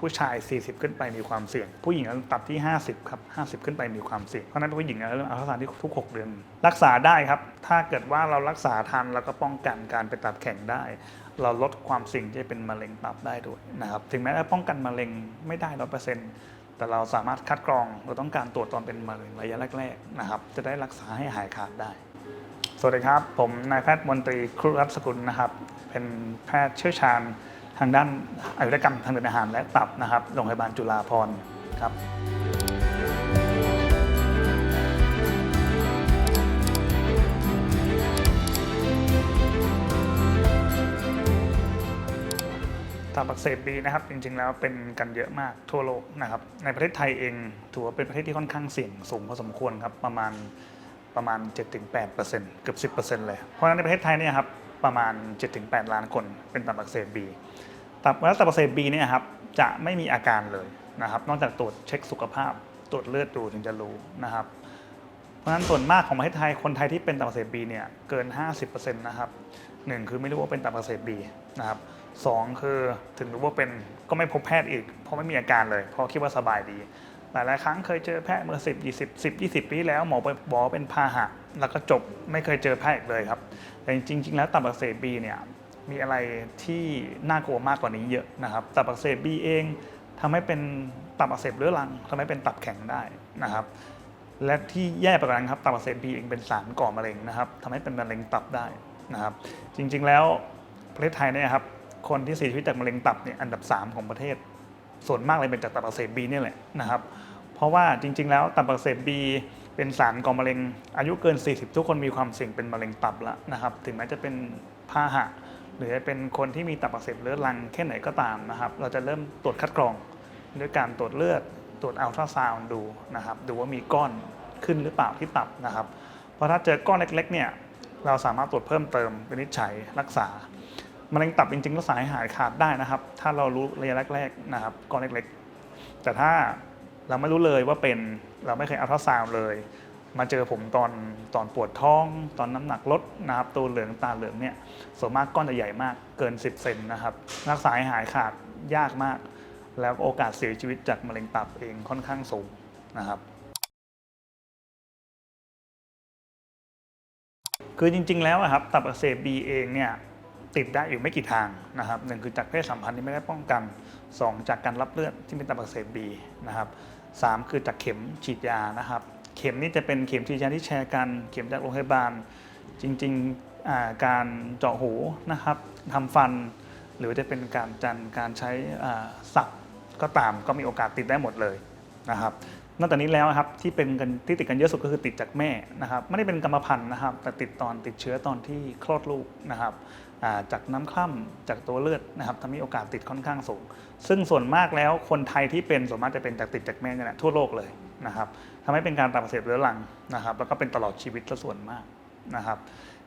ผู้ชาย 40 ขึ้นไปมีความเสี่ยง ผู้หญิงตับที่ 50 ครับ 50 ขึ้นไปมีความเสี่ยง เพราะนั้นผู้หญิงเริ่มอัลตราซาวด์ที่ทุก 6 เดือน รักษาได้ครับ ถ้าเกิดว่าเรารักษาทันแล้วก็ป้องกันการเป็นตับแข็งได้ เราลดความเสี่ยงที่จะเป็นมะเร็งตับได้ด้วยนะครับ ถึงแม้จะป้องกันมะเร็งไม่ได้ร้อยเปอร์เซ็นต์แต่เราสามารถคัดกรอง เราต้องการตรวจตอนเป็นมะเร็งระยะแรกๆนะครับ จะได้รักษาให้หายขาดได้ สวัสดีครับ ผมนายแพทย์มนตรีครุรัตน์สกุลนะครับ เป็นแพทย์เชี่ยวชาญ ทางด้านอายุรกรรมทางเดินอาหารและตับนะครับโรงพยาบาลจุฬาภรณ์ครับตับอักเสบบีนะครับจริงๆแล้วเป็นกันเยอะมากทั่วโลกนะครับในประเทศไทยเองถือว่าเป็นประเทศที่ค่อนข้างเสี่ยงสูงพอสมควรครับประมาณประมาณ 7-8%เกือบ 10%เลย เพราะฉะนั้นในประเทศไทยเนี่ยครับ ประมาณ 7-8 ล้านคนเป็นตับอักเสบบีตับแล้วตับอักเสบบีเนี่ยครับจะไม่มีอาการเลยนะครับนอกจากตรวจเช็คสุขภาพ ตรวจเลือดดูถึงจะรู้นะครับ เพราะฉะนั้นส่วนมากของประเทศไทยคนไทยที่เป็นตับอักเสบบีเนี่ยเกิน 50%นะครับหนึ่งคือไม่รู้ว่าเป็นตับอักเสบบีนะครับสองคือถึงรู้ว่าเป็นก็ไม่พบแพทย์อีก เพราะไม่มีอาการเลยเพราะคิดว่าสบายดี หลายๆครั้งเคยเจอแพทย์เมื่อ 10 20 10 20 ปีแล้วหมอไปบอกเป็นพาหะ แล้วก็จบไม่เคยเจอแพทย์อีกเลยครับ แต่จริง ๆ แล้วตับอักเสบบีเนี่ยมีอะไรที่น่ากลัวมากกว่านี้เยอะนะครับ ตับอักเสบบีเองทำให้เป็นตับอักเสบเรื้อรังทำให้เป็นตับแข็งได้นะครับ และที่แย่ไปกว่านั้นครับตับอักเสบบีเองเป็นสารก่อมะเร็งนะครับทำให้เป็นมะเร็งตับได้นะครับ จริง ๆ แล้วประเทศไทยเนี่ยครับคนที่เสียชีวิตจากมะเร็งตับเนี่ยอันดับ 3 ของประเทศ ส่วนมากเลยเป็นจากตับอักเสบบีนี่แหละนะครับ เพราะว่าจริง ๆ แล้วตับอักเสบบี เป็นสารก่อมะเร็ง อายุเกิน 40 ทุกคนมีความเสี่ยงเป็นมะเร็งตับแล้วนะครับ ถึงแม้จะเป็นพาหะ หรือจะเป็นคนที่มีตับอักเสบเรื้อรังแค่ไหนก็ตามนะครับ เราจะเริ่มตรวจคัดกรองด้วยการตรวจเลือดตรวจอัลตราซาวน์ดูนะครับ ดูว่ามีก้อนขึ้นหรือเปล่าที่ตับนะครับ เพราะถ้าเจอก้อนเล็กๆเนี่ยเราสามารถตรวจเพิ่มเติมวินิจฉัยรักษามะเร็งตับจริงๆรักษาให้หายขาดได้นะครับ ถ้าเรารู้ระยะแรกๆนะครับก้อนเล็กๆ แต่ถ้า เราไม่รู้เลยว่าเป็นเราไม่เคยอัลตราซาวน์เลย มาเจอผมตอนตอนปวดท้อง ตอนน้ำหนักลดนะครับตัวเหลืองตาเหลืองเนี่ยส่วนมากก้อนจะใหญ่มากเกิน 10 เซนนะครับรักษาหายขาดยากมาก แล้วโอกาสเสียชีวิตจากมะเร็งตับเองค่อนข้างสูงนะครับคือจริง ๆ แล้วครับตับอักเสบบีเองเนี่ยติดได้อยู่ไม่กี่ทางนะครับหนึ่งคือจากเพศสัมพันธ์ที่ไม่ได้ป้องกันสองจากการรับเลือดที่เป็นตับอักเสบบีนะครับ สามคือจากเข็มฉีดยานะครับ เข็มนี่จะเป็นเข็มฉีดยาที่แชร์กัน เข็มจากโรงพยาบาล จริงๆการเจาะหูนะครับทำฟัน หรือจะเป็นการจันการใช้สักก็ตามก็มีโอกาสติดได้หมดเลยนะครับนอกจากนี้แล้วครับที่เป็นกันที่ติดกันเยอะสุดก็คือติดจากแม่นะครับไม่ได้เป็นกรรมพันธุ์นะครับ แต่ติดตอนติดเชื้อตอนที่คลอดลูกนะครับ จากน้ำคร่ำจากตัวเลือดนะครับทำให้โอกาสติดค่อนข้างสูง ซึ่งส่วนมากแล้วคนไทยที่เป็นส่วนมากจะเป็นจากติดจากแม่เนี่ยแหละทั่วโลกเลยนะครับทำให้เป็นการตับอักเสบเรื้อรังนะครับ แล้วก็เป็นตลอดชีวิตซะส่วนมากนะครับ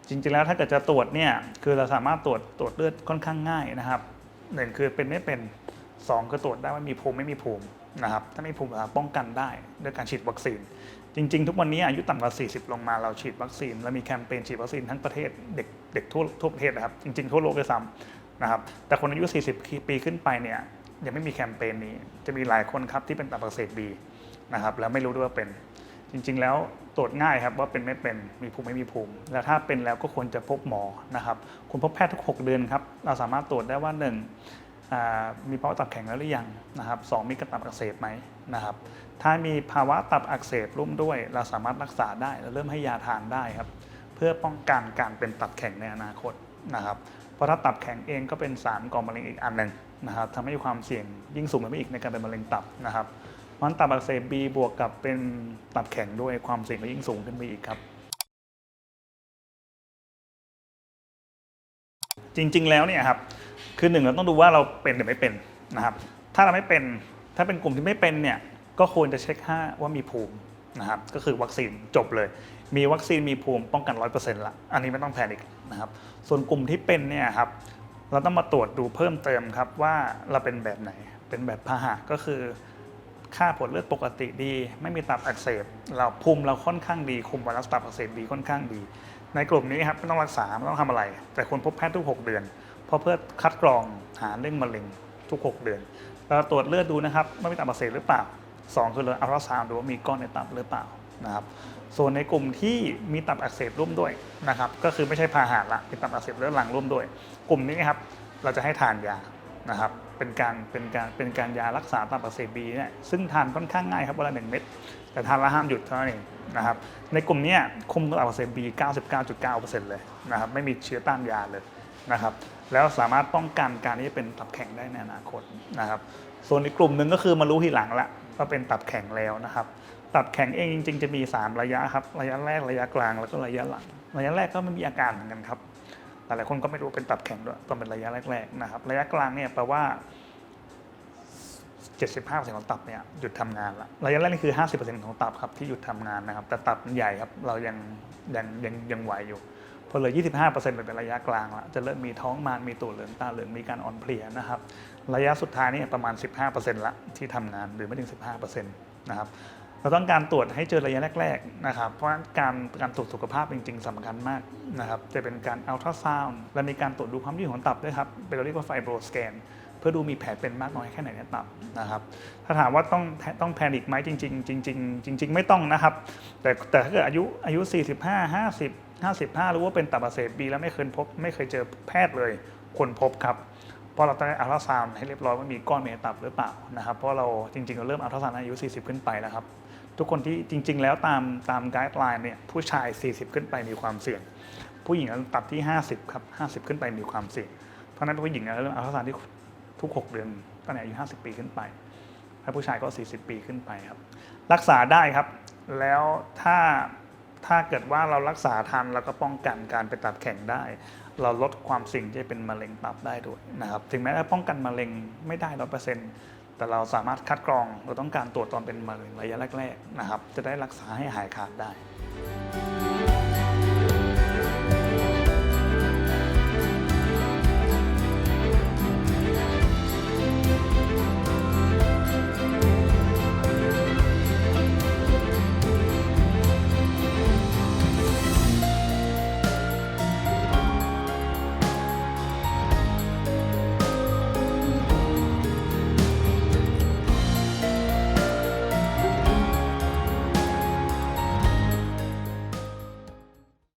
จริงๆแล้วถ้าเกิดจะตรวจเนี่ยคือเราสามารถตรวจตรวจเลือดค่อนข้างง่ายนะครับหนึ่งคือเป็นไม่เป็นสองคือตรวจได้ว่ามีภูมิไม่มีภูมินะครับถ้าไม่ภูมิเราป้องกันได้ด้วยการฉีดวัคซีน จริง ๆ ทุกวันนี้อายุต่ำกว่า 40 ลงมาเราฉีดวัคซีน และมีแคมเปญฉีดวัคซีนทั้งประเทศเด็กเด็กทั่วทั่วประเทศนะครับ จริง ๆ ทั่วโลกด้วยซ้ำนะครับแต่คนอายุ 40 ปีขึ้นไปเนี่ยยังไม่มีแคมเปญนี้ จะมีหลายคนครับที่เป็นตับอักเสบบีนะครับแล้วไม่รู้ด้วยว่าเป็น จริง ๆ แล้วตรวจง่ายครับว่าเป็นไม่เป็นมีภูมิไม่มีภูมิ แล้วถ้าเป็นแล้วก็ควรจะพบหมอนะครับคุณพบแพทย์ทุก 6 เดือนครับเราสามารถตรวจได้ว่า1อ่า มีภาวะตับแข็งแล้วหรือยังนะครับสองมีกระตับอักเสบไหมนะครับถ้ามีภาวะตับอักเสบร่วมด้วย เราสามารถรักษาได้และเริ่มให้ยาทานได้ครับ เพื่อป้องกันการเป็นตับแข็งในอนาคตนะครับเพราะถ้าตับแข็งเองก็เป็นสารก่อมะเร็งอีกอันหนึ่งนะครับทำให้ความเสี่ยงยิ่งสูงขึ้นไปอีกในการเป็นมะเร็งตับนะครับเพราะฉะนั้นตับอักเสบบีบวกกับเป็นตับแข็งด้วยความเสี่ยงก็ยิ่งสูงขึ้นไปอีกครับจริง ๆ แล้วเนี่ยครับ คือหนึ่งเราต้องดูว่าเราเป็นหรือไม่เป็นนะครับถ้าเราไม่เป็นถ้าเป็นกลุ่มที่ไม่เป็นเนี่ยก็ควรจะเช็คห้าว่ามีภูมินะครับก็คือวัคซีนจบเลย มีวัคซีนมีภูมิป้องกันร้อยเปอร์เซ็นต์ละอันนี้ไม่ต้องแพนิคนะครับส่วนกลุ่มที่เป็นเนี่ยครับเราต้องมาตรวจดูเพิ่มเติมครับว่าเราเป็นแบบไหน เป็นแบบพาหะก็คือ ค่าผลเลือดปกติดี ไม่มีตับอักเสบ เราภูมิเราค่อนข้างดี คุมไวรัสตับอักเสบดีค่อนข้างดี ในกลุ่มนี้ครับไม่ต้องรักษาไม่ต้องทำอะไร แต่ควรพบแพทย์ทุก 6 เดือน ราะเพื่อคัดกรองหาเรื่องมะเร็งทุก 6 เดือนแเราตรวจเลือดดูนะครับว่ามีตับอักเสบหรือเปล่าสองคือเราอัลตราซาวด์ดูว่ามีก้อนในตับหรือเปล่านะครับส่วนในกลุ่มที่มีตับอักเสบร่วมด้วยนะครับก็คือไม่ใช่พาหะละมีตับอักเสบเรื้อรังร่วมด้วย กลุ่มนี้ครับเราจะให้ทานยานะครับเป็นการเป็นการเป็นการยารักษาตับอักเสบบีเนี่ยซึ่งทานค่อนข้างง่ายครับวันละหนึ่งเม็ดแต่ทานแล้วห้ามหยุดเท่านั้นเองนะครับในกลุ่มนี้คุมตับอักเสบบี 99.9%เลยนะครับไม่มีเชื้อต้านยาเลยนะครับ แล้วสามารถป้องกันการที่จะเป็นตับแข็งได้ในอนาคตนะครับ ส่วนอีกกลุ่มหนึ่งก็คือมารู้ทีหลังละว่าเป็นตับแข็งแล้วนะครับ ตับแข็งเองจริง ๆ จะมี 3 ระยะครับระยะแรกระยะกลางแล้วก็ระยะหลัง ระยะแรกก็ไม่มีอาการเหมือนกันครับหลายๆคนก็ไม่รู้เป็นตับแข็งด้วยตองเป็นระยะแรกๆนะครับ ระยะกลางเนี่ยแปลว่า75%ของตับเนี่ยหยุดทำงานละระยะแรกนี่คือ 50%ของตับครับที่หยุดทำงานนะครับ แต่ตับมันใหญ่ครับ เรายังยังยังยังไหวอยู่ พอเหลย25%เป็นระยะกลางละจะเริ่มมีท้องมานมีตัวเหลืองตาเหลืองมีการอ่อนเพลียนะครับระยะสุดท้ายนี่ประมาณ 15%ละที่ทำงานหรือไม่ถึง 15%นะครับเราต้องการตรวจให้เจอระยะแรกๆนะครับ เพราะการการตรวจสุขภาพจริง ๆสำคัญมากนะครับ จะเป็นการอัลตราซาวน์และมีการตรวจดูความยืดของตับด้วยครับ เป็นเราเรียกว่าไฟโบรสแกน เพื่อดูมีแผลเป็นมากน้อยแค่ไหนในตับนะครับ ถ้าถามว่าต้องต้องแพนิคไหมจริง ๆ จริง ๆ จริง ๆ ไม่ต้องนะครับ แต่แต่ถ้าเกิดอายุอายุ 45 50 55รู้ว่าเป็นตับอักเสบบีแล้วไม่เคยพบไม่เคยเจอแพทย์เลยควรพบครับเพราะเราต้องอัลตราซาวน์ให้เรียบร้อยว่ามีก้อนเมตับหรือเปล่านะครับ เพราะเราจริงๆเราเริ่มอัลตราซาวน์อายุ 40 ขึ้นไปแล้วครับ ทุกคนที่จริง ๆ แล้วตามตามไกด์ไลน์เนี่ยผู้ชาย 40 ขึ้นไปมีความเสี่ยง ผู้หญิงตับที่ 50 ครับ 50 ขึ้นไปมีความเสี่ยง เพราะนั้นผู้หญิงเนี่ยเริ่มอัลตราซาวน์ที่ทุก 6 เดือนตั้งแต่อายุ 50 ปีขึ้นไปถ้าผู้ชายก็ 40 ปีขึ้นไปครับ รักษาได้ครับ แล้วถ้า ถ้าเกิดว่าเรารักษาทันแล้วก็ป้องกันการไปตับแข็งได้ เราลดความเสี่ยงที่จะเป็นมะเร็งตับได้ด้วยนะครับ ถึงแม้จะป้องกันมะเร็งไม่ได้ร้อเปอร์เซ็นต์แต่เราสามารถคัดกรองเราต้องการตรวจตอนเป็นมะเร็งระยะแรกๆนะครับ จะได้รักษาให้หายขาดได้